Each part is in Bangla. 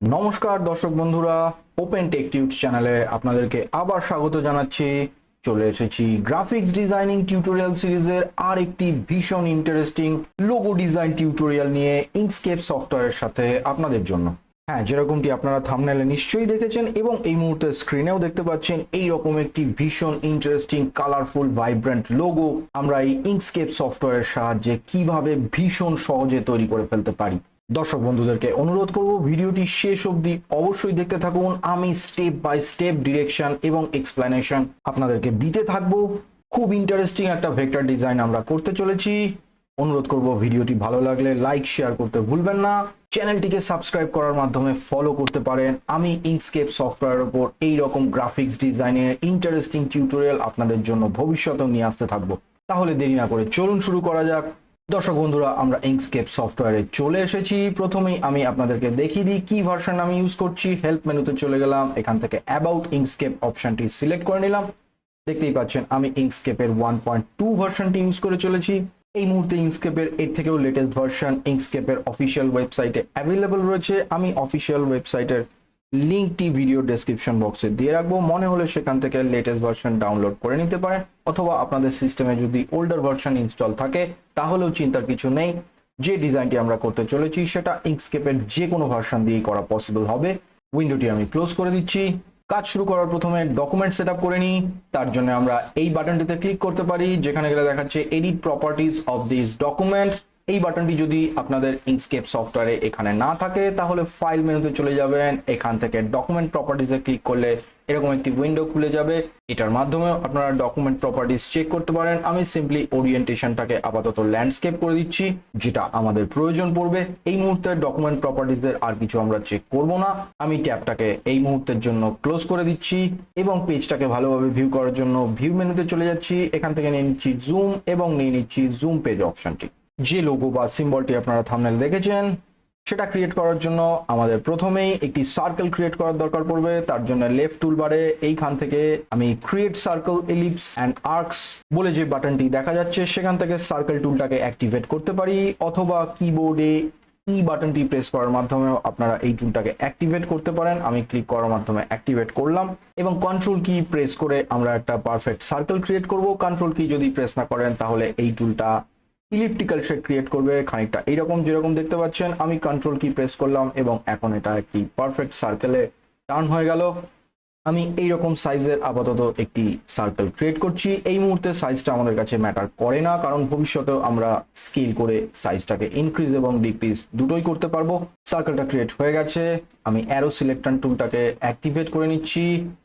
নমস্কার, দর্শক বন্ধুরা। ওপেন টেক টিউট চ্যানেলে আপনাদেরকে আবার স্বাগত জানাচ্ছি। চলে এসেছি গ্রাফিক্স ডিজাইনিং টিউটোরিয়াল সিরিজের আর একটি ভীষণ ইন্টারেস্টিং লোগো ডিজাইন টিউটোরিয়াল নিয়ে ইঙ্কস্কেপ সফটওয়্যারের সাথে আপনাদের জন্য। হ্যাঁ যেরকমটি আপনারা থামনেলে নিশ্চয়ই দেখেছেন এবং এই মুহূর্তে স্ক্রিনেও দেখতে পাচ্ছেন এই রকম একটি ভীষণ ইন্টারেস্টিং কালারফুল ভাইব্রেন্ট লোগো আমরা এই ইঙ্কস্কেপ সফটওয়্যারের সাহায্যে কীভাবে ভীষণ সহজে তৈরি করে ফেলতে পারি। দর্শক বন্ধুদেরকে অনুরোধ করব, ভিডিওটি শেষ অবধি অবশ্যই দেখতে থাকুন। আমি স্টেপ বাই স্টেপ ডিরেকশন এবং এক্সপ্লেনেশন আপনাদেরকে দিতে থাকব। খুব ইন্টারেস্টিং একটা ভেক্টর ডিজাইন আমরা করতে চলেছি। অনুরোধ করব, ভিডিওটি ভালো লাগলে লাইক শেয়ার করতে ভুলবেন না। চ্যানেলটিকে সাবস্ক্রাইব করার মাধ্যমে ফলো করতে পারেন। আমি ইঙ্কস্কেপ সফটওয়্যারের উপর এই রকম গ্রাফিক্স ডিজাইনের ইন্টারেস্টিং টিউটোরিয়াল আপনাদের জন্য ভবিষ্যতেও নিয়ে আসতে থাকব। তাহলে দেরি না করে চলুন শুরু করা যাক। দর্শক বন্ধুরা, আমরা ইঙ্কস্কেপ সফটওয়্যারে চলে এসেছি। প্রথমেই আমি আপনাদেরকে দেখিয়ে দিই কি ভার্সন আমি ইউজ করছি। হেল্প মেনুতে চলে গেলাম, এখান থেকে অ্যাবাউট ইঙ্কস্কেপ অপশনটি সিলেক্ট করে নিলাম। দেখতেই পাচ্ছেন, আমি ইঙ্কস্কেপের ওয়ান পয়েন্ট টু ভার্সনটি ইউজ করে চলেছি। এই মুহূর্তে ইঙ্কস্কেপের এর থেকেও লেটেস্ট ভার্সন ইঙ্কস্কেপের অফিসিয়াল ওয়েবসাইটে অ্যাভেলেবল রয়েছে। আমি অফিসিয়াল ওয়েবসাইটের লিঙ্কটি ভিডিও ডেসক্রিপশন বক্সে দিয়ে রাখব। মনে হলে সেখান থেকে লেটেস্ট ভার্সন ডাউনলোড করে নিতে পারেন, অথবা আপনাদের সিস্টেমে যদি ওল্ডার ভার্সন ইনস্টল থাকে, তাহলেও চিন্তার কিছু নেই। যে ডিজাইনটি আমরা করতে চলেছি, সেটা ইঙ্কস্কেপের যে কোনো ভার্সন দিয়েই করা পসিবল হবে। উইন্ডোটি আমি ক্লোজ করে দিচ্ছি। কাজ শুরু করার প্রথমে ডকুমেন্ট সেট করে নিই। তার জন্য আমরা এই বাটনটিতে ক্লিক করতে পারি, যেখানে গেলে দেখাচ্ছে edit properties of this document এই বাটনটি যদি আপনাদের ইনস্কেপ সফটওয়্যারে এখানে না থাকে, তাহলে ফাইল মেনুতে চলে যাবেন। এখান থেকে ডকুমেন্ট প্রপার্টিজে ক্লিক করলে এরকম একটি উইন্ডো খুলে যাবে। এটার মাধ্যমে আপনারা ডকুমেন্ট প্রপার্টিজ চেক করতে পারেন। আমি সিম্পলি ওরিয়েন্টেশনটাকে আপাতত ল্যান্ডস্কেপ করে দিচ্ছি, যেটা আমাদের প্রয়োজন পড়বে। এই মুহূর্তে ডকুমেন্ট প্রপার্টিজের আর কিছু আমরা চেক করব না। আমি ট্যাবটাকে এই মুহূর্তের জন্য ক্লোজ করে দিচ্ছি এবং পেজটাকে ভালোভাবে ভিউ করার জন্য ভিউ মেনুতে চলে যাচ্ছি। এখান থেকে নিয়ে নিচ্ছি জুম এবং নিয়ে নিচ্ছি জুম পেজ অপশনটি যে লোগো বা সিম্বলটি আপনারা থামনেল দেখেছেন, সেটা ক্রিয়েট করার জন্য আমাদের প্রথমেই একটি সার্কেল ক্রিয়েট করার দরকার পড়বে। তার জন্য লেফট টুলবারে এইখান থেকে আমি create circle ellipse and arcs বলে যে বাটনটি দেখা যাচ্ছে, সেখান থেকে সার্কেল টুলটাকে অ্যাক্টিভেট করতে পারি। অথবা কিবোর্ডে ই বাটনটি প্রেস করার মাধ্যমে আপনারা এই টুলটাকে অ্যাক্টিভেট করতে পারেন। আমি ক্লিক করার মাধ্যমে অ্যাক্টিভেট করলাম এবং কন্ট্রোল কি প্রেস করে আমরা একটা পারফেক্ট সার্কেল ক্রিয়েট করব। কন্ট্রোল কি যদি প্রেস না করেন, তাহলে এই টুলটা ইলিপ্টিক্যাল শেড ক্রিয়েট করবে খানিকটা। এইরকম যেরকম দেখতে পাচ্ছেন, আমি কন্ট্রোল কি প্রেস করলাম এবং এখন এটা একটি পারফেক্ট সার্কেলে টার্ন হয়ে গেল। আমি এইরকম সাইজের আপাতত একটি সার্কেল ক্রিয়েট করছি। এই মুহূর্তে সাইজটা আমাদের কাছে ম্যাটার করে না, কারণ ভবিষ্যতেও আমরা স্কেল করে সাইজটাকে ইনক্রিজ এবং ডিক্রিজ দুটোই করতে পারব। সার্কেলটা ক্রিয়েট হয়ে গেছে। আমি অ্যারো সিলেক্টন টুলটাকে অ্যাক্টিভেট করে নিচ্ছি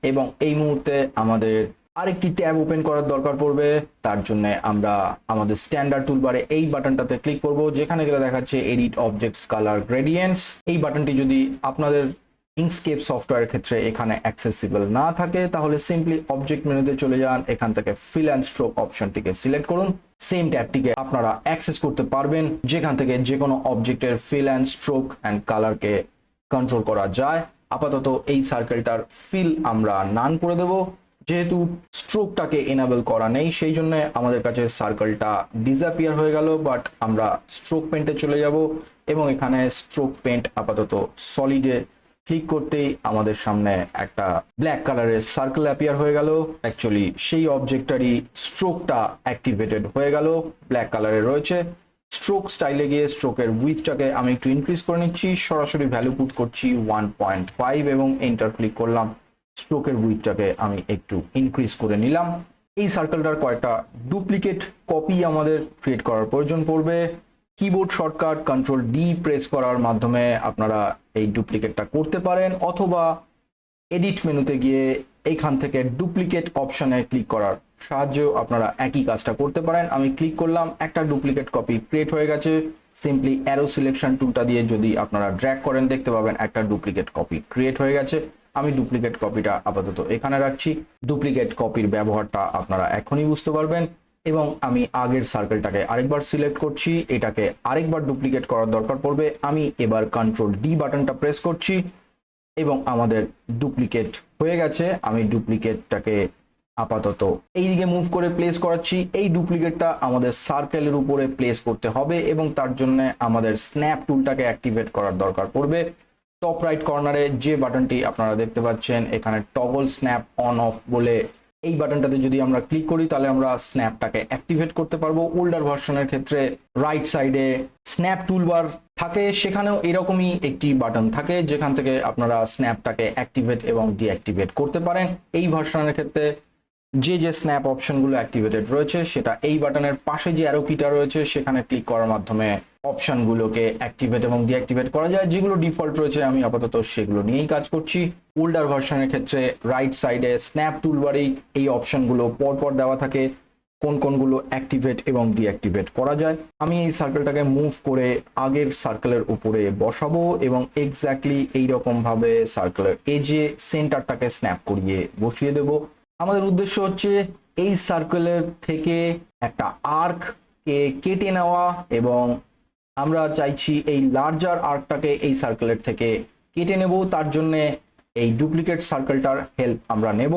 এবং এই মুহূর্তে আমাদের আরেকটি ট্যাব ওপেন করার দরকার পড়বে। তার জন্য আমরা আমাদের স্ট্যান্ডার্ড টুলবারে এই বাটনটাতে ক্লিক করব, যেখানে গেলে দেখাচ্ছে এডিট অবজেক্টস কালার গ্রেডিয়েন্টস এই বাটনটি যদি আপনাদের ইঙ্কস্কেপ সফটওয়্যারের ক্ষেত্রে এখানে অ্যাক্সেসিবল না থাকে, তাহলে সিম্পলি অবজেক্ট মেনুতে চলে যান। এখান থেকে ফিল অ্যান্ড স্ট্রোক অপশনটিকে সিলেক্ট করুন। সেম ট্যাবটিকে আপনারা অ্যাক্সেস করতে পারবেন, যেখান থেকে যে কোনো অবজেক্টের ফিল অ্যান্ড স্ট্রোক অ্যান্ড কালারকে কন্ট্রোল করা যায়। আপাতত এই সার্কেলটার ফিল আমরা নান করে দেবো। যেহেতু স্ট্রোকটাকে এনাবেল করা নেই, সেই জন্য আমাদের কাছে সার্কেলটা ডিসঅ্যাপিয়ার হয়ে গেল বাট আমরা স্ট্রোক পেন্টে চলে যাব এবং এখানে স্ট্রোক পেন্ট আপাতত সলিডে ক্লিক করতেই আমাদের সামনে একটা ব্ল্যাক কালারের সার্কেল অ্যাপিয়ার হয়ে গেল। অ্যাকচুয়ালি সেই অবজেক্টটারই স্ট্রোকটা অ্যাক্টিভেটেড হয়ে গেল ব্ল্যাক কালারে রয়েছে। স্ট্রোক স্টাইলে গিয়ে স্ট্রোকের উইথটাকে আমি একটু ইনক্রিজ করে নিচ্ছি। সরাসরি ভ্যালু পুট করছি ওয়ান পয়েন্ট ফাইভ এবং এন্টার ক্লিক করলাম। স্ট্রোকের উইথটাকে আমি একটু ইনক্রিজ করে নিলাম। এই সার্কেলটার কয়েকটা ডুপ্লিকেট কপি আমাদের ক্রিয়েট করার প্রয়োজন পড়বে। Keyboard shortcut control D press করার মাধ্যমে আপনারা এই ডুপ্লিকেটটা করতে পারেন অথবা এডিট মেনুতে গিয়ে এইখান থেকে ডুপ্লিকেট অপশনে ক্লিক করার সাহায্যেও আপনারা একই কাজটা করতে পারেন। আমি ক্লিক করলাম, একটা ডুপ্লিকেট কপি ক্রিয়েট হয়ে গেছে। সিম্পলি অ্যারো সিলেকশন টুলটা দিয়ে যদি আপনারা ড্র্যাক করেন, দেখতে পাবেন একটা ডুপ্লিকেট কপি ক্রিয়েট হয়ে গেছে। আমি ডুপ্লিকেট কপিটা আপাতত এখানে রাখছি। ডুপ্লিকেট কপির ব্যবহারটা আপনারা এখনই বুঝতে পারবেন এবং আমি আগের সার্কেলটাকে আরেকবার সিলেক্ট করছি। এটাকে আরেকবার ডুপ্লিকেট করার দরকার পড়বে। আমি এবার কন্ট্রোল ডি বাটনটা প্রেস করছি এবং আমাদের ডুপ্লিকেট হয়ে গেছে। আমি ডুপ্লিকেটটাকে আপাতত এই দিকে মুভ করে প্লেস করাচ্ছি। এই ডুপ্লিকেটটা আমাদের সার্কেলের উপরে প্লেস করতে হবে এবং তার জন্য আমাদের স্ন্যাপ টুলটাকে অ্যাক্টিভেট করার দরকার পড়বে। টপ রাইট কর্নারে যে বাটনটি আপনারা দেখতে পাচ্ছেন, এখানে টগল স্ন্যাপ অন অফ বলে এই বাটনটাতে যদি আমরা ক্লিক করি, তাহলে আমরা স্ন্যাপটাকে অ্যাক্টিভেট করতে পারব। ওল্ডার ভার্সনের ক্ষেত্রে রাইট সাইডে স্ন্যাপ টুলবার থাকে, সেখানেও এরকমই একটি বাটন থাকে, যেখান থেকে আপনারা স্ন্যাপটাকে অ্যাক্টিভেট এবং ডিঅ্যাক্টিভেট করতে পারেন। এই ভার্সনের ক্ষেত্রে যে যে স্ন্যাপ অপশনগুলো অ্যাক্টিভেটেড রয়েছে, সেটা এই বাটনের পাশে যে অ্যারো কিটা রয়েছে, সেখানে ক্লিক করার মাধ্যমে অপশনগুলোকে অ্যাক্টিভেট এবং ডিঅ্যাক্টিভেট করা যায়। যেগুলো ডিফল্ট রয়েছে, আমি আপাতত সেগুলো নিয়েই কাজ করছি। ওল্ডার ভার্সনের ক্ষেত্রে রাইট সাইডে স্ন্যাপ টুলবারেই এই অপশনগুলো পরপর দেওয়া থাকে। কোন কোনগুলো অ্যাক্টিভেট এবং ডিঅ্যাক্টিভেট করা যায়। আমি এই সার্কেলটাকে মুভ করে আগের সার্কেলের উপরে বসাবো এবং এক্স্যাক্টলি এইরকম ভাবে সার্কেলের এজে সেন্টারটাকে স্ন্যাপ করিয়ে বসিয়ে দেব। আমাদের উদ্দেশ্য হচ্ছে এই সার্কেলের থেকে একটা আর্ক কে কেটে নেওয়া এবং আমরা চাইছি এই লার্জার আর্কটাকে এই সার্কেলের থেকে কেটে নেব। তার জন্যে এই ডুপ্লিকেট সার্কেলটার হেল্প আমরা নেব।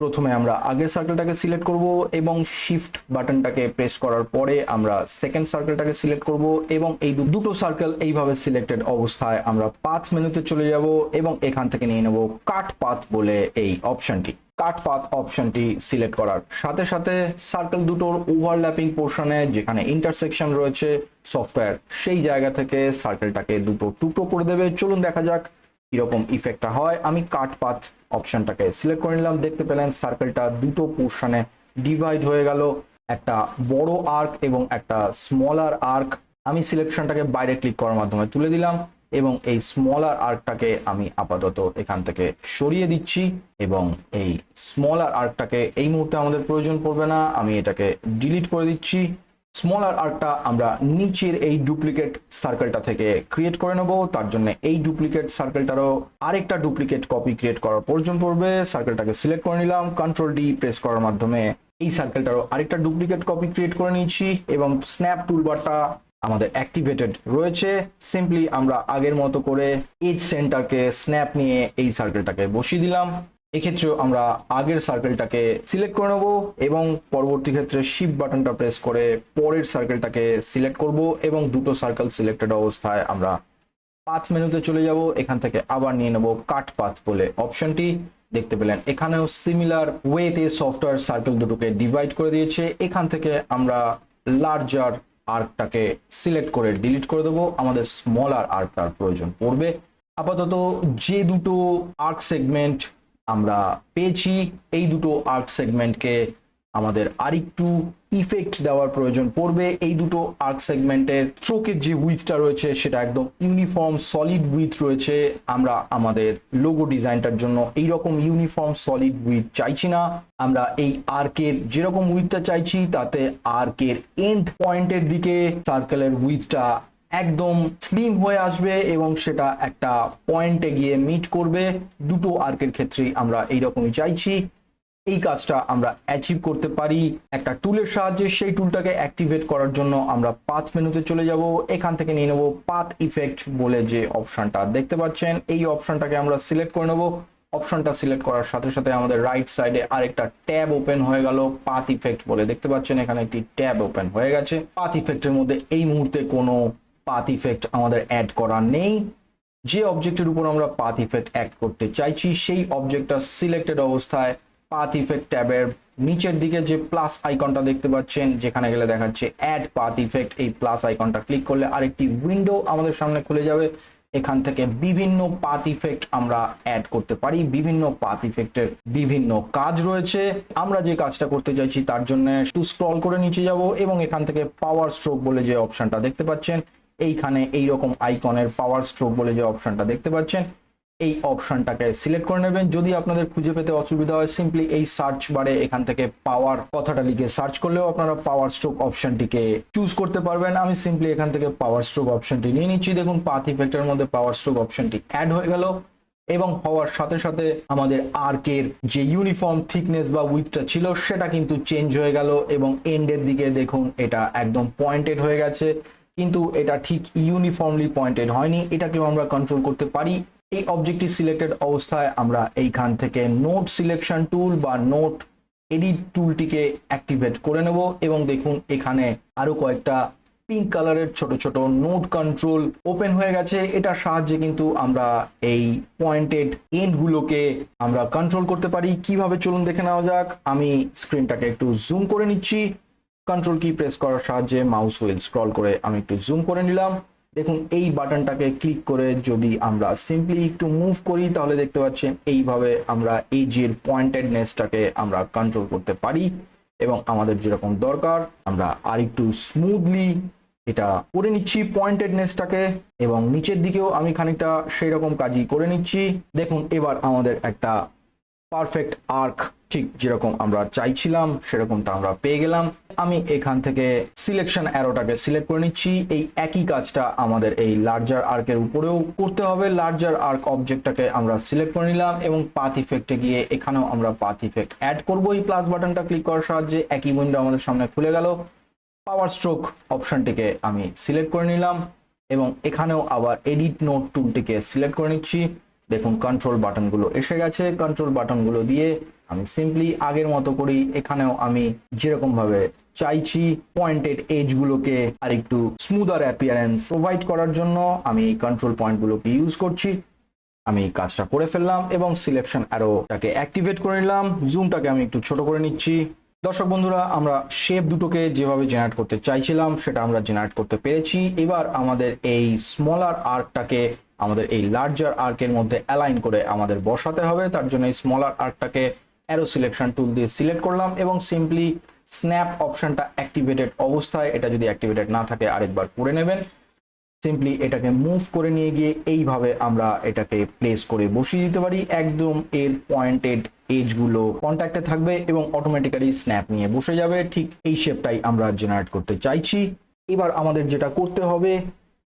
প্রথমে আমরা আগের সার্কেলটাকে সিলেক্ট করব এবং শিফট বাটনটাকে প্রেস করার পরে আমরা সেকেন্ড সার্কেলটাকে সিলেক্ট করব এবং এই দুটো সার্কেল এইভাবে সিলেক্টেড অবস্থায় আমরা পাথ মেনুতে চলে যাব এবং এখান থেকে নিয়ে নেব কাট পাথ বলে এই অপশনটি কাট পাথ অপশনটি সিলেক্ট করার সাথে সাথে সার্কেল দুটোর ওভারল্যাপিং পোর্শনে যেখানে ইন্টারসেকশন রয়েছে সফটওয়্যার সেই জায়গা থেকে সার্কেলটাকে দুটো টুকরো করে দেবে। চলুন দেখা যাক কীরকম ইফেক্টটা হয়, আমি কাট পাথ অপশনটাকে সিলেক্ট করে নিলাম। দেখতে পেলেন সার্কেলটা দুটো পোর্শনে ডিভাইড হয়ে গেল। একটা বড় আর্ক এবং একটা স্মলার আর্ক আমি সিলেকশনটাকে বাইরে ক্লিক করার মাধ্যমে তুলে দিলাম এবং এই স্মলার আর্কটাকে আমি আপাতত এখান থেকে সরিয়ে দিচ্ছি এবং এই স্মলার আর্কটাকে এই মুহূর্তে আমাদের প্রয়োজন পড়বে না। আমি এটাকে ডিলিট করে দিচ্ছি। স্মলার আর্কটা আমরা নিচের এই ডুপ্লিকেট সার্কেলটা থেকে ক্রিয়েট করে নেব। তার জন্য এই ডুপ্লিকেট সার্কেলটারও আরেকটা ডুপ্লিকেট কপি ক্রিয়েট করার প্রয়োজন পড়বে। সার্কেলটাকে সিলেক্ট করে নিলাম কন্ট্রোল ডি প্রেস করার মাধ্যমে এই সার্কেলটারও আরেকটা ডুপ্লিকেট কপি ক্রিয়েট করে নিচ্ছি এবং স্ন্যাপ টুলবারটা আমাদের অ্যাক্টিভেটেড রয়েছে। সিম্পলি আমরা আগের মতো করে এজ সেন্টারকে স্ন্যাপ নিয়ে এই সার্কেলটাকে বসিয়ে দিলাম। এক্ষেত্রেও আমরা আগের সার্কেলটাকে সিলেক্ট করে নেব এবং পরবর্তী ক্ষেত্রে শিপ বাটনটা প্রেস করে পরের সার্কেলটাকে সিলেক্ট করব এবং দুটো সার্কেল সিলেক্টেড অবস্থায় আমরা পাথ মেনুতে চলে যাব। এখান থেকে আবার নিয়ে নেব কাট পাথ বলে অপশনটি দেখতে পেলেন, এখানেও সিমিলার ওয়েতে সফটওয়্যার সার্কেল দুটোকে ডিভাইড করে দিয়েছে। এখান থেকে আমরা লার্জার আর্কটাকে সিলেক্ট করে ডিলিট করে দেবো। আমাদের স্মলার আর্কটার প্রয়োজন পড়বে। আপাতত যে দুটো আর্ক সেগমেন্ট আমরা পেয়েছি। এই দুটো আর্ক সেগমেন্টকে আমাদের আরেকটু ইফেক্ট দেওয়ার প্রয়োজন পড়বে। এই দুটো আর্ক সেগমেন্টের স্ট্রোকের যে উইথটা রয়েছে, সেটা একদম ইউনিফর্ম সলিড উইথ রয়েছে। আমরা আমাদের লোগো ডিজাইনটার জন্য এই রকম ইউনিফর্ম সলিড উইথ চাইছি না। আমরা এই আর্কের যেরকম উইথটা চাইছি, তাতে আর্কের এন্ড পয়েন্টের দিকে সার্কেলের উইথটা একদম স্লিম হয়ে আসবে এবং সেটা একটা পয়েন্টে গিয়ে মিট করবে। দুটো আর্কের ক্ষেত্রেই আমরা এইরকমই চাইছি। এই কাজটা আমরা অ্যাচিভ করতে পারি। একটা টুলের সাহায্যে সেই টুলটাকে অ্যাক্টিভেট করার জন্য আমরা পাথ মেনুতে চলে যাব। এখান থেকে নিয়ে নেব পাথ ইফেক্ট বলে যে অপশনটা দেখতে পাচ্ছেন, এই অপশনটাকে আমরা সিলেক্ট করে নেব। অপশনটা সিলেক্ট করার সাথে সাথে আমাদের রাইট সাইডে আরেকটা ট্যাব ওপেন হয়ে গেল পাথ ইফেক্ট বলে। দেখতে পাচ্ছেন, এখানে একটি ট্যাব ওপেন হয়ে গেছে। পাথ ইফেক্টের মধ্যে এই মুহূর্তে কোনো পাথ ইফেক্ট আমাদের অ্যাড করা নেই। যে অবজেক্টের উপর আমরা পাথ ইফেক্ট অ্যাড করতে চাইছি, সেই অবজেক্টটা সিলেক্টেড অবস্থায় পাথ ইফেক্ট ট্যাবের নিচের দিকে যে প্লাস আইকনটা দেখতে পাচ্ছেন, যেখানে গেলে দেখাচ্ছে অ্যাড পাথ ইফেক্ট এই প্লাস আইকনটা ক্লিক করলে আরেকটি উইন্ডো আমাদের সামনে খুলে যাবে। এখান থেকে বিভিন্ন পাথ ইফেক্ট আমরা অ্যাড করতে পারি। বিভিন্ন পাথ ইফেক্টের বিভিন্ন কাজ রয়েছে। আমরা যে কাজটা করতে চাইছি তার জন্য একটু স্ক্রল করে নিচে যাব এবং এখান থেকে পাওয়ার স্ট্রোক বলে যে অপশনটা দেখতে পাচ্ছেন এইখানে এইরকম আইকনের পাওয়ার স্ট্রোক বলে যে অপশনটা দেখতে পাচ্ছেন, এই অপশনটাকে সিলেক্ট করে নেবেন। যদি আপনাদের খুঁজে পেতে অসুবিধা হয় সিম্পলি এই সার্চ বারে এখান থেকে পাওয়ার কথাটা লিখে সার্চ করলেও আপনারা পাওয়ার স্ট্রোক অপশনটিকে চুজ করতে পারবেন। আমি সিম্পলি এখান থেকে পাওয়ার স্ট্রোক অপশনটি নিয়ে নিচ্ছি। দেখুন পাথ ইফেক্টের মধ্যে পাওয়ার স্ট্রোক অপশনটি অ্যাড হয়ে গেল এবং হওয়ার সাথে সাথে আমাদের আর্কের যে ইউনিফর্ম থিকনেস বা উইথটা ছিল, সেটা কিন্তু চেঞ্জ হয়ে গেল এবং এন্ডের দিকে দেখুন, এটা একদম পয়েন্টেড হয়ে গেছে। কিন্তু এটা ঠিক ইউনিফর্মলি পয়েন্টেড হয়নি। এটাকেও আমরা কন্ট্রোল করতে পারি। এই অবজেক্টটি সিলেক্টেড অবস্থায় আমরা এইখান থেকে নোট সিলেকশন টুল বা নোট এডিট টুলটিকে অ্যাক্টিভেট করে নেব এবং দেখুন এখানে আরও কয়েকটা পিঙ্ক কালারের ছোট ছোট নোট কন্ট্রোল ওপেন হয়ে গেছে। এটার সাহায্যে কিন্তু আমরা এই পয়েন্টেড এন্ড গুলোকে আমরা কন্ট্রোল করতে পারি। কীভাবে চলুন দেখে নেওয়া যাক। আমি স্ক্রিনটাকে একটু জুম করে নিচ্ছি। কন্ট্রোল কি প্রেস করার সাহায্যে মাউস হুইল স্ক্রল করে আমি একটু জুম করে নিলাম। দেখুন, এই বাটনটাকে ক্লিক করে যদি আমরা সিম্পলি একটু মুভ করি, তাহলে দেখতে পাচ্ছেন এইভাবে আমরা এই যে পয়েন্টেডনেসটাকে আমরা কন্ট্রোল করতে পারি এবং আমাদের যেরকম দরকার, আমরা আর একটু স্মুথলি এটা করে নিচ্ছি পয়েন্টেডনেসটাকে এবং নিচের দিকেও আমি খানিকটা সেই রকম কাজই করে নিচ্ছি। দেখুন, এবার আমাদের একটা পারফেক্ট আর্ক, ঠিক যেরকম আমরা চাইছিলাম সেরকমটা আমরা পেয়ে গেলাম। আমি এখান থেকে সিলেকশন অ্যারোটাকে সিলেক্ট করে নিচ্ছি। এই একই কাজটা আমাদের এই লার্জার আর্কের উপরেও করতে হবে। লার্জার আর্ক অবজেক্টটাকে আমরা সিলেক্ট করে নিলাম এবং পাথ ইফেক্টে গিয়ে এখানেও আমরা পাথ ইফেক্ট অ্যাড করব। এই প্লাস বাটনটা ক্লিক করার সাহায্যে একই উইন্ডো আমাদের সামনে খুলে গেল। পাওয়ার স্ট্রোক অপশনটিকে আমি সিলেক্ট করে নিলাম এবং এখানেও আবার এডিট নোট টুলটিকে সিলেক্ট করে নিচ্ছি। দেখুন কন্ট্রোল বাটনগুলো এসে গেছে। কন্ট্রোল বাটনগুলো দিয়ে আমি সিম্পলি আগের মতো করি এখানেও আমি যেরকম ভাবে চাইছি পয়েন্টেড এজ গুলোকে আর একটু স্মুদার অ্যাপিয়ারেন্স প্রোভাইড করার জন্য আমি কন্ট্রোল পয়েন্টগুলোকে ইউজ করছি। আমি কাজটা করে ফেললাম এবং সিলেকশন অ্যারোটাকে অ্যাক্টিভেট করে নিলাম। জুমটাকে আমি একটু ছোট করে নিচ্ছি। দর্শক বন্ধুরা, আমরা শেপ দুটোকে যেভাবে জেনারেট করতে চাইছিলাম, সেটা আমরা জেনারেট করতে পেরেছি। এবার আমাদের এই স্মলার আর্কটাকে আমাদের এই লার্জার আর্কের মধ্যে অ্যালাইন করে আমাদের বসাতে হবে। তার জন্য এই স্মলার আর্কটাকে অ্যারো সিলেকশন টুল দিয়ে সিলেক্ট করলাম এবং সিম্পলি স্ন্যাপ অপশনটা অ্যাক্টিভেটেড অবস্থায়, এটা যদি অ্যাক্টিভেটেড না থাকে আরেকবার করে নেবেন। সিম্পলি এটাকে মুভ করে নিয়ে গিয়ে এইভাবে আমরা এটাকে প্লেস করে বসিয়ে দিতে পারি। একদম এর পয়েন্টেড এজগুলো কন্ট্যাক্টে থাকবে এবং অটোমেটিক্যালি স্ন্যাপ নিয়ে বসে যাবে। ঠিক এই শেপটাই আমরা জেনারেট করতে চাইছি। এবার আমাদের যেটা করতে হবে,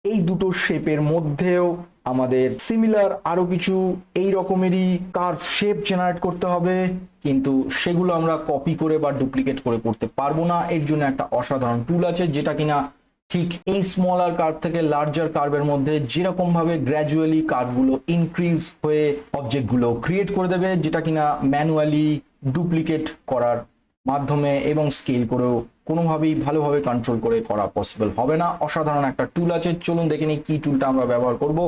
এই দুটো শেপের মধ্যেও আমাদের সিমিলার আরও কিছু এই রকমেরই কার্ভ শেপ জেনারেট করতে হবে, কিন্তু সেগুলো আমরা কপি করে বা ডুপ্লিকেট করে করতে পারব না। এর জন্য একটা অসাধারণ টুল আছে, যেটা কিনা ঠিক এই স্মলার কার্ভ থেকে লার্জার কার্ভের মধ্যে যেরকম ভাবে গ্র্যাজুয়ালি কার্ভগুলো ইনক্রিজ হয়ে অবজেক্টগুলো ক্রিয়েট করে দেবে, যেটা কিনা ম্যানুয়ালি ডুপ্লিকেট করার মাধ্যমে এবং স্কেল করেও কোনোভাবেই ভালোভাবে কন্ট্রোল করে করা পসিবল হবে না। অসাধারণ একটা টুল আছে, চলুন দেখে নিই কি টুলটা আমরা ব্যবহার করব।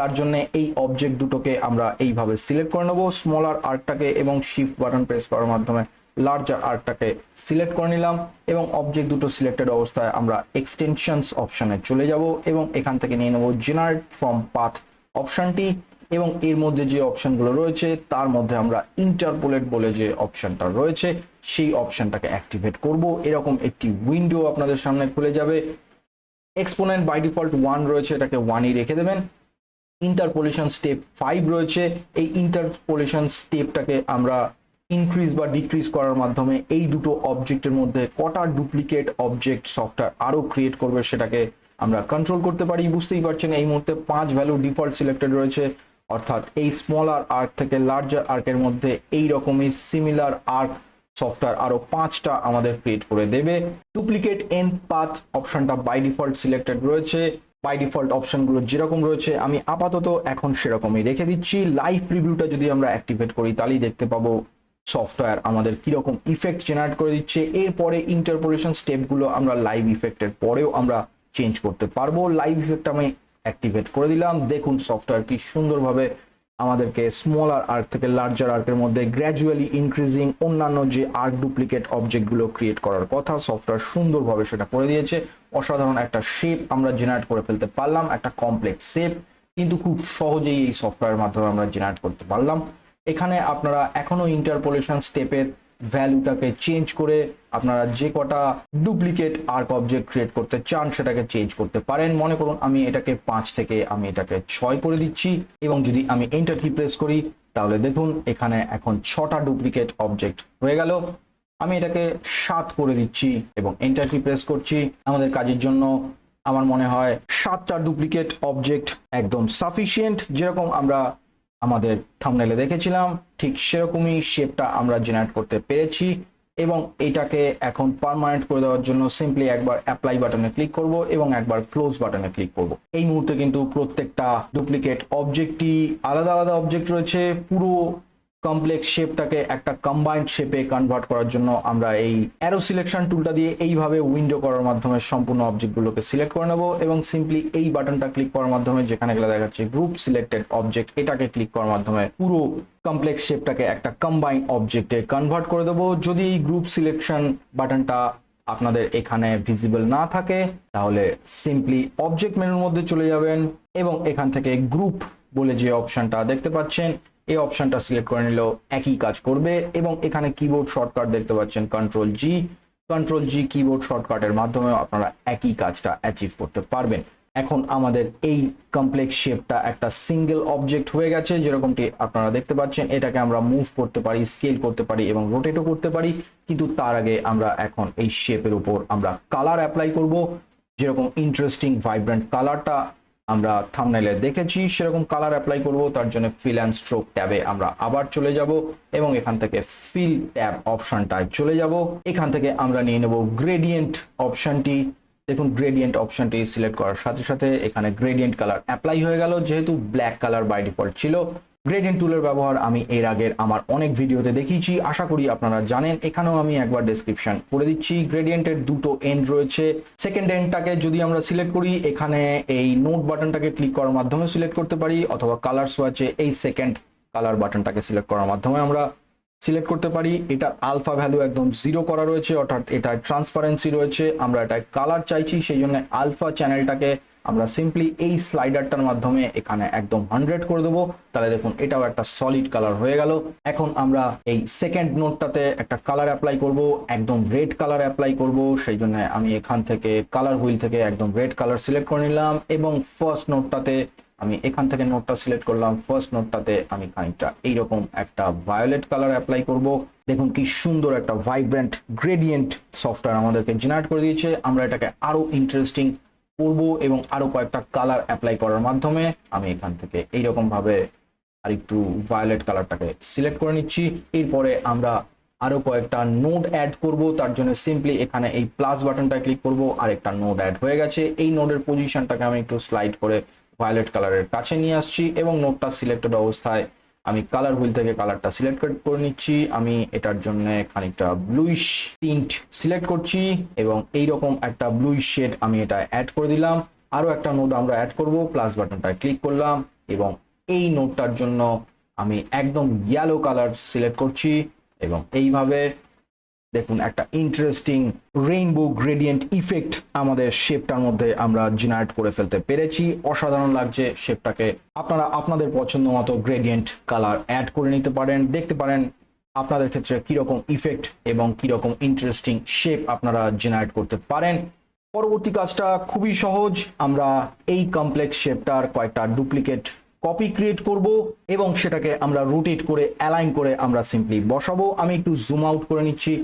তার জন্য এই অবজেক্ট দুটোকে আমরা এইভাবে সিলেক্ট করে নেব। স্মলার আর্টটাকে এবং শিফট বাটন প্রেস করার মাধ্যমে লার্জার আর্টটাকে সিলেক্ট করে নিলাম এবং অবজেক্ট দুটো সিলেক্টেড অবস্থায় আমরা এক্সটেনশনস অপশানে চলে যাব এবং এখান থেকে নিয়ে নেব জেনারেট ফ্রম পাথ অপশানটি এবং এর মধ্যে যে অপশনগুলো রয়েছে, তার মধ্যে আমরা ইন্টারপোলেট বলে যে অপশানটা রয়েছে, সেই অপশানটাকে অ্যাক্টিভেট করব। এরকম একটি উইন্ডো আপনাদের সামনে খুলে যাবে। এক্সপোনেন্ট বাই ডিফল্ট ওয়ান রয়েছে, এটাকে ওয়ানই রেখে দেবেন। ইন্টারপোলেশন স্টেপ ফাইভ রয়েছে। এই ইন্টারপোলেশন স্টেপটাকে আমরা ইনক্রিজ বা ডিক্রিজ করার মাধ্যমে এই দুটো অবজেক্টের মধ্যে কটা ডুপ্লিকেট অবজেক্ট সফটওয়্যার আরও ক্রিয়েট করবে সেটাকে আমরা কন্ট্রোল করতে পারি। বুঝতেই পারছেন, এই মুহূর্তে পাঁচ ভ্যালু ডিফল্ট সিলেক্টেড রয়েছে। অর্থাৎ এই স্মলার আর্ক থেকে লার্জার আর্কের মধ্যে এই রকমই সিমিলার আর্ক সফটওয়্যার আরও পাঁচটা আমাদের ক্রিয়েট করে দেবে। ডুপ্লিকেট এন পাথ অপশনটা বাই ডিফল্ট সিলেক্টেড রয়েছে। বাই ডিফল্ট অপশনগুলো যেরকম রয়েছে, আমি আপাতত এখন সেরকমই রেখে দিচ্ছি। লাইভ প্রিভিউটা যদি আমরা অ্যাক্টিভেট করি, তাহলেই দেখতে পাবো সফটওয়্যার আমাদের কীরকম ইফেক্ট জেনারেট করে দিচ্ছে। এরপরে ইন্টারপোলেশন স্টেপগুলো আমরা লাইভ ইফেক্টের পরেও আমরা চেঞ্জ করতে পারব। লাইভ ইফেক্ট আমি অ্যাক্টিভেট করে দিলাম। দেখুন সফটওয়্যার কি সুন্দরভাবে আমাদেরকে স্মলার আর্ক থেকে লার্জার আর্কের মধ্যে গ্র্যাজুয়ালি ইনক্রিজিং অন্যান্য যে আর্ক ডুপ্লিকেট অবজেক্টগুলো ক্রিয়েট করার কথা সফটওয়্যার সুন্দরভাবে সেটা করে দিয়েছে। অসাধারণ একটা শেপ আমরা জেনারেট করে ফেলতে পারলাম, একটা কমপ্লেক্স শেপ কিন্তু খুব সহজেই এই সফটওয়্যারের মাধ্যমে আমরা জেনারেট করতে পারলাম। এখানে আপনারা এখনও ইন্টারপোলেশন স্টেপের ভ্যালুটাকে চেঞ্জ করে আপনারা যে কটা ডুপ্লিকেট আর্ক অবজেক্ট ক্রিয়েট করতে চান, সেটাকে চেঞ্জ করতে পারেন। মনে করুন, আমি এটাকে পাঁচ থেকে আমি এটাকে ছয় করে দিচ্ছি এবং যদি আমি এন্টার কি প্রেস করি, তাহলে দেখুন, এখানে এখন ছটা ডুপ্লিকেট অবজেক্ট হয়ে গেল। আমি এটাকে সাত করে দিচ্ছি এবং এন্টার কি প্রেস করছি। আমাদের কাজের জন্য আমার মনে হয় সাতটা ডুপ্লিকেট অবজেক্ট একদম সাফিসিয়েন্ট যেরকম আমরা আমাদের থামনেলে দেখেছিলাম। ঠিক সেরকমই শেপটা আমরা জেনারেট করতে পেরেছি এবং এটাকে এখন পারমানেন্ট করে দেওয়ার জন্য সিম্পলি একবার অ্যাপ্লাই বাটনে ক্লিক করব এবং একবার ক্লোজ বাটনে ক্লিক করব। এই মুহূর্তে কিন্তু প্রত্যেকটা ডুপ্লিকেট অবজেক্টই আলাদা আলাদা অবজেক্ট রয়েছে। পুরো কমপ্লেক্স শেপটাকে একটা কম্বাইন্ড শেপে কনভার্ট করার জন্য আমরা এই অ্যারো সিলেকশন টুলটা দিয়ে এইভাবে উইন্ডো করার মাধ্যমে সম্পূর্ণ অবজেক্টগুলোকে সিলেক্ট করে নেব এবং সিম্পলি এই বাটনটা ক্লিক করার মাধ্যমে যেখানে গেলে দেখা যাচ্ছে গ্রুপ সিলেক্টেড অবজেক্ট এটাকে ক্লিক করার মাধ্যমে পুরো কমপ্লেক্স শেপটাকে একটা কম্বাইন অবজেক্টে কনভার্ট করে দেবো। যদি এই গ্রুপ সিলেকশন বাটনটা আপনাদের এখানে ভিজিবল না থাকে, তাহলে সিম্পলি অবজেক্ট মেনুর মধ্যে চলে যাবেন এবং এখান থেকে গ্রুপ বলে যে অপশনটা দেখতে পাচ্ছেন এই অপশনটা সিলেক্ট করে নিলেও একই কাজ করবে এবং এখানে কিবোর্ড শর্টকাট দেখতে পাচ্ছেন control G control G keyboard শর্টকাটের মাধ্যমে আপনারা একই কাজটা অ্যাচিভ করতে পারবেন। এখন আমাদের এই কমপ্লেক্স শেপটা একটা সিঙ্গেল অবজেক্ট হয়ে গেছে, যেরকমটি আপনারা দেখতে পাচ্ছেন, এটাকে আমরা মুভ করতে পারি স্কেল করতে পারি এবং রোটেটও করতে পারি, কিন্তু তার আগে আমরা এখন এই শেপের উপর আমরা কালার অ্যাপ্লাই করব। যেরকম ইন্টারেস্টিং ভাইব্রেন্ট কালারটা আমরা থামনেলে দেখেছি, সেরকম কালার অ্যাপ্লাই করব, তার জন্য ফিল অ্যান্ড স্ট্রোক ট্যাবে আমরা আবার চলে যাব এবং এখান থেকে ফিল ট্যাব অপশনটায় চলে যাব। এখান থেকে আমরা নিয়ে নেব গ্রেডিয়েন্ট অপশনটি দেখুন গ্রেডিয়েন্ট অপশনটি সিলেক্ট করার সাথে সাথে এখানে গ্রেডিয়েন্ট কালার অ্যাপ্লাই হয়ে গেল, যেহেতু ব্ল্যাক কালার বাই ডিফল্ট ছিল। গ্রেডিয়েন্ট টুলের ব্যবহার আমি এর আগের আমার অনেক ভিডিওতে দেখিয়েছি। আশা করি আপনারা জানেন, এখানেও আমি একবার ডেসক্রিপশন করে দিচ্ছি। গ্রেডিয়েন্টের দুটো এন্ড রয়েছে। সেকেন্ড এন্ডটাকে যদি আমরা সিলেক্ট করি, এখানে এই নোট বাটনটাকে ক্লিক করার মাধ্যমে সিলেক্ট করতে পারি, অথবা কালার সোয়াচে এই সেকেন্ড কালার বাটনটাকে সিলেক্ট করার মাধ্যমে আমরা সিলেক্ট করতে পারি। এটা আলফা ভ্যালু একদম জিরো করা রয়েছে, অর্থাৎ এটা ট্রান্সপারেন্সি রয়েছে। আমরা এটা কালার চাইছি, সেই জন্য আলফা চ্যানেলটাকে আমরা সিম্পলি এই স্লাইডারটার মাধ্যমে এখানে একদম হান্ড্রেড করে দেবো। তাহলে দেখুন, এটাও একটা সলিড কালার হয়ে গেল। এখন আমরা এই সেকেন্ড নোটটাতে একটা কালার অ্যাপ্লাই করব, একদম রেড কালার অ্যাপ্লাই করব। সেই জন্য আমি এখান থেকে কালার হুইল থেকে একদম রেড কালার সিলেক্ট করে নিলাম এবং ফার্স্ট নোটটাতে আমি এখান থেকে নোটটা সিলেক্ট করলাম। ফার্স্ট নোটটাতে আমি খানিকটা এইরকম একটা ভায়োলেট কালার অ্যাপ্লাই করব। দেখুন কি সুন্দর একটা ভাইব্রেন্ট গ্রেডিয়েন্ট সফটওয়্যার আমাদেরকে জেনারেট করে দিয়েছে। আমরা এটাকে আরও ইন্টারেস্টিং করব এবং আরও কয়েকটা কালার অ্যাপ্লাই করার মাধ্যমে আমি এখান থেকে এইরকম ভাবে আর একটু ভায়োলেট কালারটাকে সিলেক্ট করে নিচ্ছি। এরপরে আমরা আরও কয়েকটা নোড অ্যাড করব, তার জন্য সিম্পলি এখানে এই প্লাস বাটনটা ক্লিক করব আর একটা নোড অ্যাড হয়ে গেছে। এই নোডের পজিশনটাকে আমি একটু স্লাইড করে ভায়োলেট কালারের কাছে নিয়ে আসছি এবং নোটটা সিলেক্টেড অবস্থায় আমি কালার হুইল থেকে কালারটা সিলেক্ট করে নিচ্ছি। আমি এটার জন্য খানিকটা ব্লুইশ টিন্ট সিলেক্ট করছি এবং এই রকম একটা ব্লুইশ শেড আমি এটা অ্যাড করে দিলাম। আরও একটা নোট আমরা অ্যাড করব প্লাস বাটনটা ক্লিক করলাম এবং এই নোটটার জন্য আমি একদম ইয়েলো কালার সিলেক্ট করছি এবং এইভাবে দেখুন, একটা ইন্টারেস্টিং রেইনবো গ্রেডিয়েন্ট ইফেক্ট আমাদের শেপটার মধ্যে আমরা জেনারেট করে ফেলতে পেরেছি। অসাধারণ লাগছে শেপটাকে আপনারা আপনাদের পছন্দ মতো গ্রেডিয়েন্ট কালার অ্যাড করে নিতে পারেন। দেখতে পারেন আপনাদের ক্ষেত্রে কীরকম ইফেক্ট এবং কীরকম ইন্টারেস্টিং শেপ আপনারা জেনারেট করতে পারেন। পরবর্তী কাজটা খুবই সহজ। আমরা এই কমপ্লেক্স শেপটার কয়েকটা ডুপ্লিকেট কপি ক্রিয়েট করব এবং সেটাকে আমরা রোটেট করে অ্যালাইন করে আমরা সিম্পলি বসাবো। আমি একটু জুম আউট করে নিচ্ছি।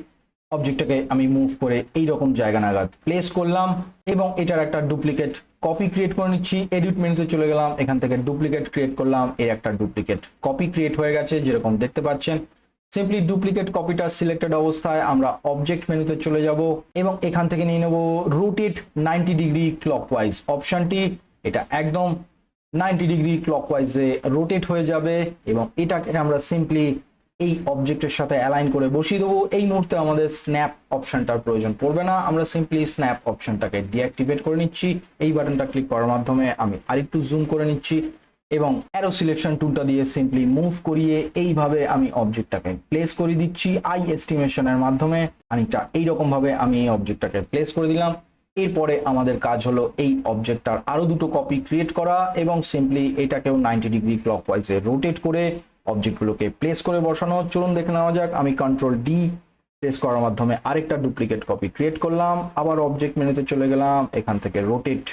অবজেক্টটাকে আমি মুভ করে এই রকম জায়গা নাগাদ প্লেস করলাম এবং এটার একটা ডুপ্লিকেট কপি ক্রিয়েট করে নিচ্ছি। এডিট মেনুতে চলে গেলাম, এখান থেকে ডুপ্লিকেট ক্রিয়েট করলাম, এর একটা ডুপ্লিকেট কপি ক্রিয়েট হয়ে গেছে, যেরকম দেখতে পাচ্ছেন। সিম্পলি ডুপ্লিকেট কপিটা সিলেক্টেড অবস্থায় আমরা অবজেক্ট মেনুতে চলে যাব এবং এখান থেকে নিয়ে নেব রোটেট নাইনটি ডিগ্রি ক্লকওয়াইজ অপশনটি এটা একদম নাইনটি ডিগ্রি ক্লকওয়াইজে রোটেট হয়ে যাবে এবং এটাকে আমরা সিম্পলি এই অবজেক্টের সাথে অ্যালাইন করে বসিয়ে দেবো। এই মুহূর্তে আমাদের স্ন্যাপ অপশনটার প্রয়োজন পড়বে না। আমরা সিম্পলি স্ন্যাপ অপশনটাকে ডিঅ্যাক্টিভেট করে নিচ্ছি। এই বাটনটা ক্লিক করার মাধ্যমে আমি আরেকটু জুম করে নিচ্ছি এবং অ্যারো সিলেকশন টুলটা দিয়ে সিম্পলি মুভ করিয়ে এইভাবে আমি অবজেক্টটাকে প্লেস করে দিচ্ছি। আই এস্টিমেশনের মাধ্যমে খানিকটা এইরকম ভাবে আমি এই অবজেক্টটাকে প্লেস করে দিলাম। এরপরে আমাদের কাজ হলো এই অবজেক্টটার আরও দুটো কপি ক্রিয়েট করা এবং সিম্পলি এটাকেও নাইনটি ডিগ্রি ক্লকওয়াইজে রোটেট করে অবজেক্টগুলোকে প্লেস করে বসানো চলুন দেখে নেওয়া যাক। আমি কন্ট্রোল ডি প্রেস করার মাধ্যমে আরেকটা ডুপ্লিকেট কপি ক্রিয়েট করলাম। আবার অবজেক্ট মেনুতে চলে গেলাম। এখান থেকে রোটেট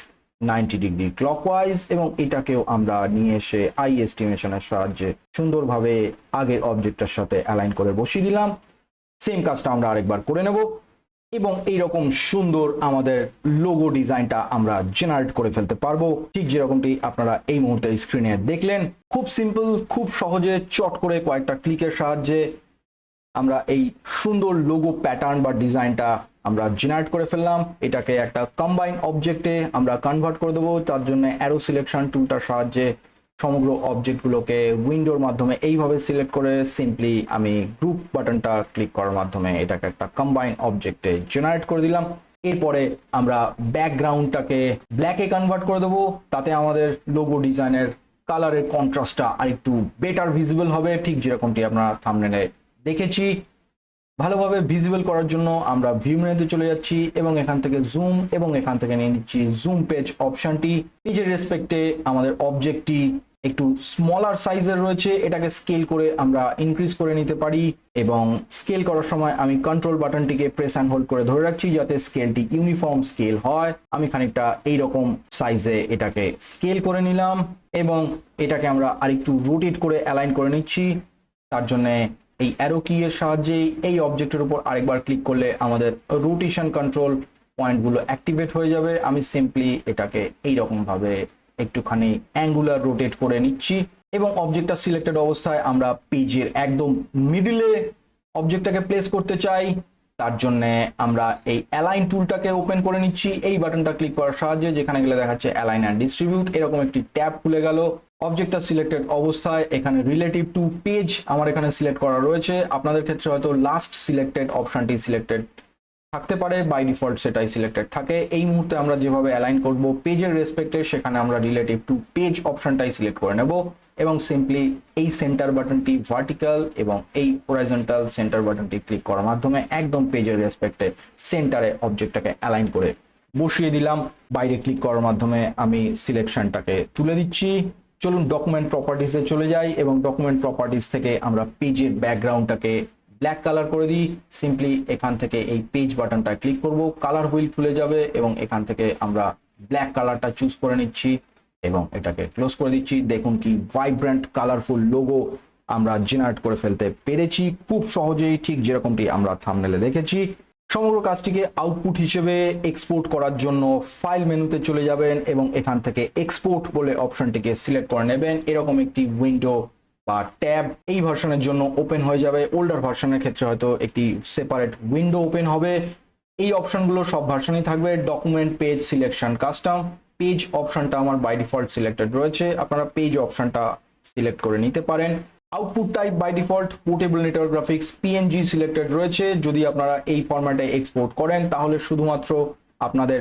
নাইনটি ডিগ্রি ক্লকওয়াইজ এবং এটাকেও আমরা নিয়ে এসে আই এস্টিমেশনের সাহায্যে সুন্দরভাবে আগের অবজেক্টটার সাথে অ্যালাইন করে বসিয়ে দিলাম। সেম কাজটা আমরা আরেকবার করে নেব। এবং এইরকম সুন্দর আমাদের লোগো ডিজাইনটা আমরা জেনারেট করে ফেলতে পারব। ঠিক যেরকমটি আপনারা এই মুহূর্তে স্ক্রিনে দেখলেন। খুব সিম্পল খুব সহজে চট করে কয়েকটা ক্লিকের সাহায্যে আমরা এই সুন্দর লোগো প্যাটার্ন বা ডিজাইনটা আমরা জেনারেট করে ফেললাম। এটাকে একটা কম্বাইন অবজেক্টে আমরা কনভার্ট করে দেবো। তার জন্য অ্যারো সিলেকশন টুলটার সাহায্যে সমগ্র অবজেক্টগুলোকে উইন্ডোর মাধ্যমে এইভাবে সিলেক্ট করে সিম্পলি আমি গ্রুপ বাটনটা ক্লিক করার মাধ্যমে এটাকে একটা কম্বাইন অবজেক্টে জেনারেট করে দিলাম। এরপরে আমরা ব্যাকগ্রাউন্ডটাকে ব্ল্যাকে কনভার্ট করে দেবো। তাতে আমাদের লোগো ডিজাইনের কালারের কন্ট্রাস্টটা আর একটু বেটার ভিজিবল হবে। ঠিক যেরকমটি আপনারা থামনেলে দেখেছি। ভালোভাবে ভিজিবল করার জন্য আমরা ভিউ মেনুতে চলে যাচ্ছি এবং এখান থেকে জুম এবং এখান থেকে নিয়ে নিচ্ছি জুম পেজ অপশনটি পেজের রেসপেক্টে আমাদের অবজেক্টটি একটু স্মলার সাইজের রয়েছে, এটাকে স্কেল করে আমরা ইনক্রিজ করে নিতে পারি এবং স্কেল করার সময় আমি কন্ট্রোল বাটনটিকে প্রেস অ্যান্ড হোল্ড করে ধরে রাখছি যাতে স্কেলটি ইউনিফর্ম স্কেল হয়। আমি খানিকটা এইরকম সাইজে এটাকে স্কেল করে নিলাম এবং এটাকে আমরা আরেকটু রোটেট করে অ্যালাইন করে নিচ্ছি। তার জন্য এই অ্যারো কি এর সাহায্যে এই অবজেক্টের উপর আরেকবার ক্লিক করলে আমাদের রোটেশন কন্ট্রোল পয়েন্টগুলো অ্যাক্টিভেট হয়ে যাবে। আমি সিম্পলি এটাকে এই রকম ভাবে একটুখানি অ্যাঙ্গুলার রোটেট করে নিচ্ছি এবং অবজেক্টটা সিলেক্টেড অবস্থায় আমরা পেজের একদম মিডিলে অবজেক্টটাকে প্লেস করতে চাই। তার জন্য আমরা এই অ্যালাইন টুলটাকে ওপেন করে নিচ্ছি। এই বাটনটা ক্লিক করার সাহায্যে যেখানে গেলে দেখাচ্ছে অ্যালাইন অ্যান্ড ডিস্ট্রিবিউট এরকম একটি ট্যাব খুলে গেল। অবজেক্টটা সিলেক্টেড অবস্থায় এখানে রিলেটিভ টু পেজ আমার এখানে সিলেক্ট করা রয়েছে। আপনাদের ক্ষেত্রে হয়তো লাস্ট সিলেক্টেড অপশনটি সিলেক্টেড থাকতে পারে বাই ডিফল্ট সেটাই সিলেক্টেড থাকে। এই মুহূর্তে আমরা যেভাবে অ্যালাইন করব পেজের রেসপেক্টে সেখানে আমরা রিলেটিভ টু পেজ অপশনটাই সিলেক্ট করে নেব এবং সিম্পলি এই সেন্টার বাটনটি ভার্টিক্যাল এবং এই হরাইজন্টাল সেন্টার বাটনটি ক্লিক করার মাধ্যমে একদম পেজের রেসপেক্টে সেন্টারে অবজেক্টটাকে অ্যালাইন করে বসিয়ে দিলাম। বাইরে ক্লিক করার মাধ্যমে আমি সিলেকশনটাকে তুলে দিচ্ছি। চলুন ডকুমেন্ট প্রপার্টিসে চলে যাই এবং ডকুমেন্ট প্রপার্টিস থেকে আমরা পেজের ব্যাকগ্রাউন্ডটাকে ব্ল্যাক কালার করে দিই। সিম্পলি এখান থেকে এই পেজ বাটনটা ক্লিক করব। কালার হুইল খুলে যাবে এবং এখান থেকে আমরা ব্ল্যাক কালারটা চুজ করে নিচ্ছি এবং এটাকে ক্লোজ করে দিচ্ছি। দেখুন কি ভাইব্রেন্ট কালারফুল লোগো আমরা জেনারেট করে ফেলতে পেরেছি। খুব সহজেই ঠিক যেরকমটি আমরা থামনেলে দেখেছি। সমগ্র কাজটিকে আউটপুট হিসেবে এক্সপোর্ট করার জন্য ফাইল মেনুতে চলে যাবেন এবং এখান থেকে এক্সপোর্ট বলে অপশনটিকে সিলেক্ট করে নেবেন। এরকম একটি উইন্ডো বা ট্যাব এই ভার্সনের জন্য ওপেন হয়ে যাবে। ওল্ডার ভার্সনের ক্ষেত্রে হয়তো একটি সেপারেট উইন্ডো ওপেন হবে। এই অপশনগুলো সব ভার্সনই থাকবে। Document page selection custom page অপশনটা আমার বাই ডিফল্ট সিলেক্টেড রয়েছে। আপনারা পেজ অপশনটা সিলেক্ট করে নিতে পারেন। Output type by default portable network graphics PNG selected রয়েছে। যদি আপনারা এই ফরম্যাটে এক্সপোর্ট করেন, তাহলে শুধুমাত্র আপনাদের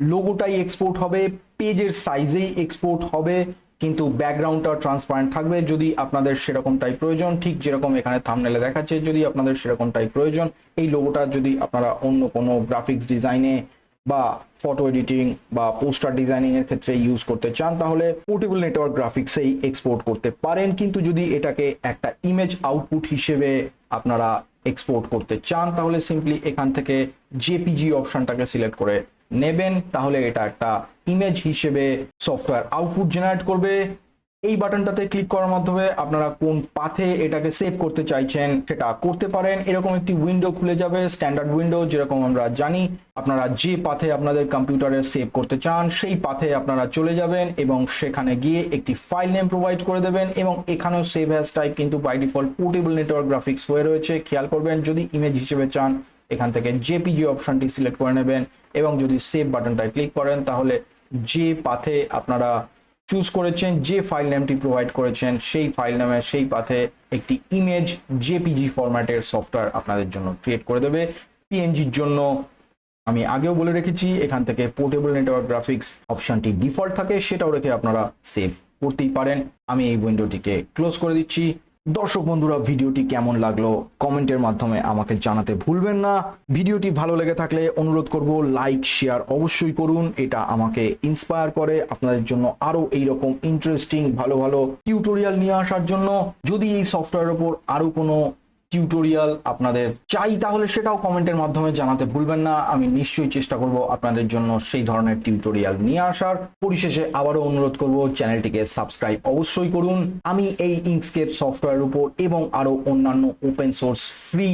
লোগোটাই এক্সপোর্ট হবে পেজের সাইজেই এক্সপোর্ট হবে। কিন্তু ব্যাকগ্রাউন্ডটা ট্রান্সপারেন্ট থাকবে। যদি আপনাদের সেরকমটাই প্রয়োজন, ঠিক যেরকম এখানে থামনেলে দেখাচ্ছে, যদি আপনাদের সেরকমটাই প্রয়োজন, এই লোগোটা যদি আপনারা অন্য কোনো গ্রাফিক্স ডিজাইনে বা ফটো এডিটিং বা পোস্টার ডিজাইনিং এর ক্ষেত্রে ইউজ করতে চান, তাহলে পোর্টেবল নেটওয়ার্ক গ্রাফিক্সেই এক্সপোর্ট করতে পারেন। কিন্তু যদি এটাকে একটা ইমেজ আউটপুট হিসেবে আপনারা এক্সপোর্ট করতে চান, তাহলে সিম্পলি এখান থেকে জেপিজি অপশনটাকে সিলেক্ট করে নেবেন, তাহলে এটা একটা ইমেজ হিসেবে সফটওয়্যার আউটপুট জেনারেট করবে। এই বাটনটাতে ক্লিক করার মাধ্যমে আপনারা কোন পাথে এটাকে সেভ করতে চাইছেন সেটা করতে পারেন। এরকম একটি উইন্ডো খুলে যাবে স্ট্যান্ডার্ড উইন্ডো যেরকম আমরা জানি, আপনারা যে পাথে আপনাদের কম্পিউটারে সেভ করতে চান, সেই পাথে আপনারা চলে যাবেন এবং সেখানে গিয়ে একটি ফাইল নেম প্রোভাইড করে দেবেন এবং এখানেও সেভ হ্যাজ টাইপ কিন্তু by default portable network graphics হয়ে রয়েছে। খেয়াল করবেন, যদি ইমেজ হিসেবে চান এখান থেকে জেপিজি অপশনটি সিলেক্ট করে নেবেন এবং যদি সেভ বাটনটায় ক্লিক করেন, তাহলে যে পাথে আপনারা চুজ করেছেন, যে ফাইল নেমটি প্রোভাইড করেছেন, সেই ফাইল নামে সেই পাথে একটি ইমেজ জেপিজি ফরম্যাটের সফটওয়্যার আপনাদের জন্য ক্রিয়েট করে দেবে। পিএনজির জন্য আমি আগেও বলে রেখেছি, এখান থেকে পোর্টেবল নেটওয়ার্ক গ্রাফিক্স অপশনটি ডিফল্ট থাকে, সেটাও রেখে আপনারা সেভ করতেই পারেন। আমি এই উইন্ডোটিকে ক্লোজ করে দিচ্ছি। দর্শক বন্ধুরা, ভিডিওটি কেমন লাগল কমেন্টের মাধ্যমে আমাকে জানাতে ভুলবেন না। ভিডিওটি ভালো লেগে থাকলে অনুরোধ করব লাইক, শেয়ার অবশ্যই করুন। এটা আমাকে ইন্সপায়ার করে আপনাদের জন্য আরও এইরকম ইন্টারেস্টিং ভালো ভালো টিউটোরিয়াল নিয়ে আসার জন্য। যদি এই সফটওয়্যারের ওপর আরও কোনো টিউটোরিয়াল আপনাদের চাই, তাহলে সেটাও কমেন্টের মাধ্যমে জানাতে ভুলবেন না। আমি নিশ্চয়ই চেষ্টা করব আপনাদের জন্য সেই ধরনের টিউটোরিয়াল নিয়ে আসার। পরিশেষে আবারও অনুরোধ করব, চ্যানেলটিকে সাবস্ক্রাইব অবশ্যই করুন। আমি এই ইঙ্কস্কেপ সফটওয়্যার উপর এবং আরও অন্যান্য ওপেন সোর্স ফ্রি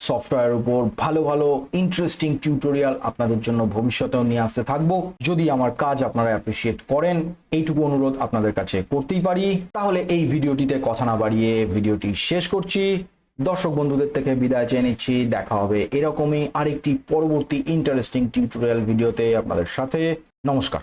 সফটওয়্যার উপর ভালো ভালো ইন্টারেস্টিং টিউটোরিয়াল আপনাদের জন্য ভবিষ্যতেও নিয়ে আসতে থাকব। যদি আমার কাজ আপনারা অ্যাপ্রিসিয়েট করেন, এইটুকু অনুরোধ আপনাদের কাছে করতেই পারি। তাহলে এই ভিডিওটিতে কথা না বাড়িয়ে ভিডিওটি শেষ করছি। দর্শক বন্ধুদের থেকে বিদায় চেয়ে নিচ্ছি, দেখা হবে এরকমই আরেকটি পরবর্তী ইন্টারেস্টিং টিউটোরিয়াল ভিডিওতে আপনাদের সাথে। নমস্কার।